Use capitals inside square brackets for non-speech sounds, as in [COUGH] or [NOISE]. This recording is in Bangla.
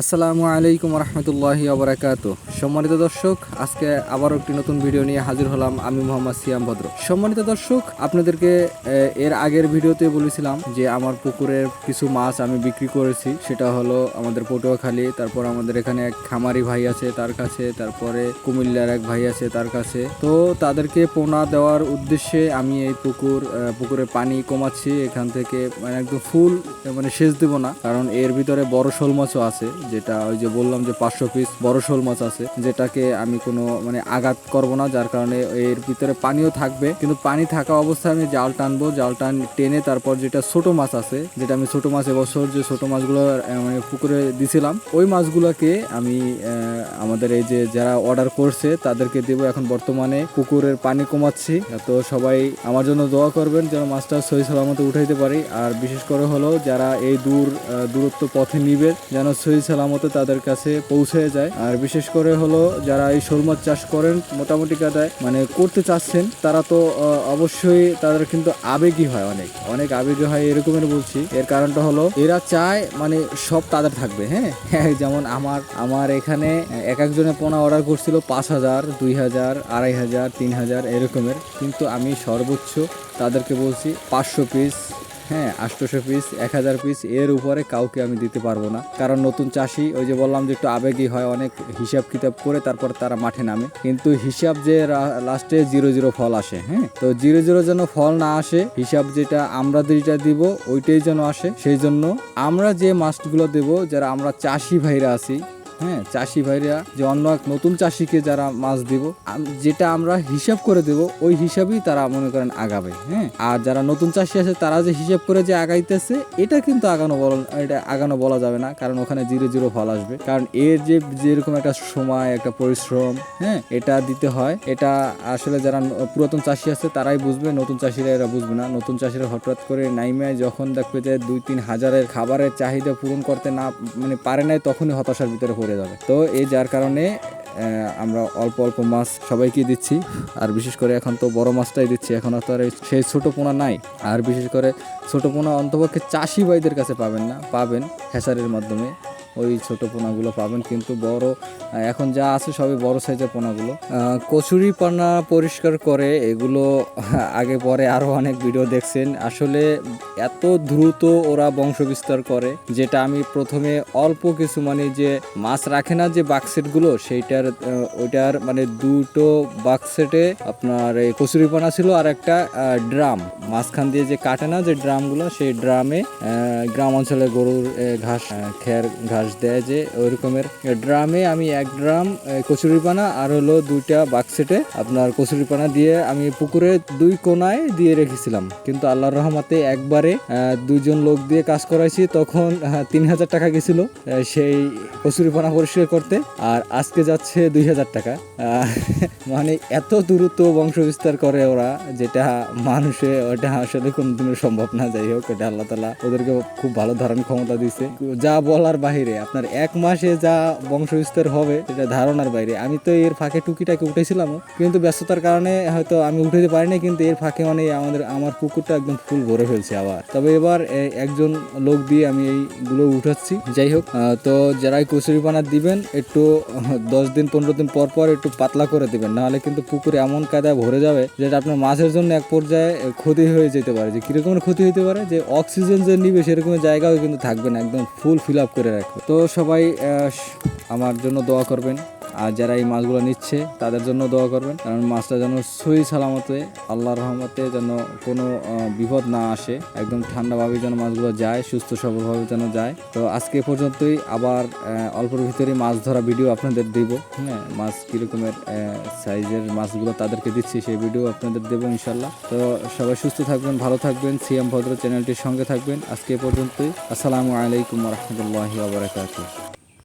আসসালামু আলাইকুম রহমতুল্লাহি আবরাকাত। সম্মানিত দর্শক, আজকে আবারও একটি নতুন ভিডিও নিয়ে হাজির হলাম আমি মোহাম্মদ সিয়াম ভদ্র সম্মানিত দর্শক, আপনাদেরকে এর আগের ভিডিওতে বলেছিলাম যে আমার পুকুরের কিছু মাছ আমি বিক্রি করেছি। সেটা হলো আমাদের পটুয়াখালী, তারপর আমাদের এখানে এক খামারি ভাই আছে তার কাছে, তারপরে কুমিল্লার এক ভাই আছে তার কাছে। তো তাদেরকে পোনা দেওয়ার উদ্দেশ্যে আমি এই পুকুর পুকুরে পানি কমাচ্ছি। এখান থেকে মানে একদম ফুল মানে সেচ দেবো না, কারণ এর ভিতরে বড় শোল মাছও আছে। যেটা ওই যে বললাম যে পাঁচশো পিস বড় শোল মাছ আছে, যেটাকে আমি কোনো মানে আঘাত করব না, যার কারণে এর ভিতরে পানিও থাকবে। কিন্তু পানি থাকা অবস্থায় আমি জাল টানবো, জাল টান টেনে তারপর যেটা ছোট মাছ আছে, যেটা আমি ছোট মাছ এবছর যে ছোট মাছগুলো মানে পুকুরে দিছিলাম, ওই মাছগুলোকে আমি আমাদের এই যে যারা অর্ডার করছে, তাদেরকে দেবো। এখন বর্তমানে পুকুরের পানি কমাচ্ছি। তো সবাই আমার জন্য দোয়া করবেন যেন মাছটা সহি সালামতে উঠাইতে পারি। আর বিশেষ করে হলো যারা এই দূর দূরত্ব পথে নিবে, যেন সহি সালামতে তাদের কাছে পৌঁছে যায়। আর বিশেষ করে হলো যারা এই শোল মাছ চাষ করেন, মোটামুটি কাদায় মানে করতে চাচ্ছেন, তারা তো অবশ্যই তাদের কিন্তু আবেগী হয় অনেক। অনেক আবেগী হয় এরকমের বলছি। এর কারণটা হলো এরা চায় মানে সব তাদের থাকবে হ্যাঁ? [LAUGHS] যেমন আমার আমার এখানে এক একজনে পোনা অর্ডার করছিল পাঁচ হাজার, দুই হাজার, আড়াই হাজার, তিন হাজার এরকমের। কিন্তু আমি সর্বোচ্চ তাদেরকে বলছি পাঁচশো পিস হ্যাঁ আটশোশো পিস এক হাজার পিস এর উপরে কাউকে আমি দিতে পারব না। কারণ নতুন চাষি, ওই যে বললাম যে একটু আবেগী হয়, অনেক হিসাব কিতাব করে তারপর তারা মাঠে নামে। কিন্তু হিসাব যে লাস্টে জিরো জিরো ফল আসে হ্যাঁ? তো জিরো জিরো যেন ফল না আসে, হিসাব যেটা আমরা যেটা দিব, ওইটাই যেন আসে। সেই জন্য আমরা যে মাছগুলো দেব, যারা আমরা চাষি ভাইরা আছি হ্যাঁ চাষি ভাইরা যে অন্য এক নতুন চাষিকে যারা মাছ দিব যেটা আমরা হিসাব করে দেব, ওই হিসাবেই তারা মনে করেন আগাবে হ্যাঁ? আর যারা নতুন চাষি আছে, তারা যে হিসাব করে যে আগাইতেছে, এটা কিন্তু আগানো বলা, এটা আগানো বলা যাবে না, কারণ ওখানে জিরো জিরো ফল আসবে। কারণ এর যে, যেরকম একটা সময়, একটা পরিশ্রম হ্যাঁ এটা দিতে হয়, এটা আসলে যারা পুরাতন চাষি আছে, তারাই বুঝবে, নতুন চাষিরা এরা বুঝবে না। নতুন চাষিরা হঠাৎ করে নাইমে যখন দেখবে যে দুই, তিন হাজারের খাবারের চাহিদা পূরণ করতে না মানে পারে নাই, তখনই হতাশার ভিতরে পড়ে যাবে তো এই যার কারণে আমরা অল্প অল্প মাছ সবাইকে দিচ্ছি। আর বিশেষ করে এখন তো বড় মাছটাই দিচ্ছি। এখন তো আর সেই ছোট পোনা নাই। আর বিশেষ করে ছোট পোনা অন্তপক্ষে চাষি ভাইদের কাছে পাবেন না। পাবেন হ্যাচারির মাধ্যমে। ওই ছোট পোনাগুলো পাবেন, কিন্তু বড় এখন যা আছে সবই বড় সাইজের পোনাগুলো। কচুরি পানা পরিষ্কার করে, এগুলো আগে পরে আরও অনেক ভিডিও দেখছেন। আসলে এত দ্রুত ওরা বংশ বিস্তার করে, যেটা আমি প্রথমে অল্প কিছু মানে যে মাছ রাখে না যে বাক্সেটগুলো সেইটার ওইটার মানে দুটো বাক্সেটে আপনার কচুরিপানা ছিল আর একটা ড্রাম। মাঝখান দিয়ে যে কাটে না যে ড্রামগুলো, সেই ড্রামে গ্রাম অঞ্চলে গরুর ঘাস খের, ঘাস দেয় যে ওই রকমের ড্রামে আমি এক ড্রাম কচুরিপানা আর হলো দুইটা বাক্সেটে আপনার কচুরিপানা দিয়ে আমি পুকুরে দুই কোনায় দিয়ে রেখেছিলাম। কিন্তু আল্লাহর রহমতে একবারে আহ, দুইজন লোক দিয়ে কাজ করাইছি তখন তিন হাজার টাকা গেছিল সেই কচুরিপানা পরিষ্কার করতে আর আজকে যাচ্ছে দুই হাজার টাকা। মানে এত দ্রুত বংশ বিস্তার করে ওরা যেটা মানুষে ওটা আসলে কোনোদিনও সম্ভব না। যাই হোক এটা আল্লাহ তালা ওদেরকে খুব ভালো ধারণ ক্ষমতা দিছে যা বলার বাহিরে। আপনার এক মাসে যা বংশ বিস্তার হবে, সেটা ধারণার বাইরে। আমি তো এর ফাঁকে টুকিটাকে উঠেছিলাম, কিন্তু ব্যস্ততার কারণে হয়তো আমি উঠাতে পারিনি, কিন্তু এর ফাঁকে মানে আমাদের, আমার পুকুরটা একদম ফুল ভরে ফেলছে আবার। তবে এবার একজন লোক দিয়ে আমি এইগুলো উঠাচ্ছি। যাই হোক তো যারাই কচুরিপানা দিবেন, একটু, দশ দিন, পনেরো দিন পর পর একটু পাতলা করে দিবেন। নাহলে কিন্তু পুকুরে এমন কায়দায় ভরে যাবে, যেটা আপনার মাছের জন্য এক পর্যায়ে ক্ষতি হয়ে যেতে পারে। যে কিরকমের ক্ষতি হতে পারে? যে অক্সিজেন যে নিবে সেরকম জায়গাও কিন্তু থাকবে না, একদম ফুল ফিল আপ করে রাখবে। তো সবাই আমার জন্য দোয়া করবেন। আর যারা এই মাছগুলো নিচ্ছে, তাদের জন্য দোয়া করবেন। কারণ মাছটা যেন সহি সালামতে আল্লাহ রহমতে যেন কোনো বিপদ না আসে। একদম ঠান্ডাভাবে যেন মাছগুলো যায়, সুস্থ সবলভাবে যেন যায়। তো আজকে পর্যন্তই। আবার অল্পর ভিতরেই মাছ ধরা ভিডিও আপনাদের দিব। হ্যাঁ মাছ কীরকমের সাইজের মাছগুলো তাদেরকে দিচ্ছি, সেই ভিডিও আপনাদের দেবো ইনশাল্লাহ। তো সবাই সুস্থ থাকবেন, ভালো থাকবেন। সিএম ভদ্র চ্যানেলটির সঙ্গে থাকবেন। আজকে পর্যন্তই। আসসালামু আলাইকুম রহমতুল্লাহি আবরাকাতুহ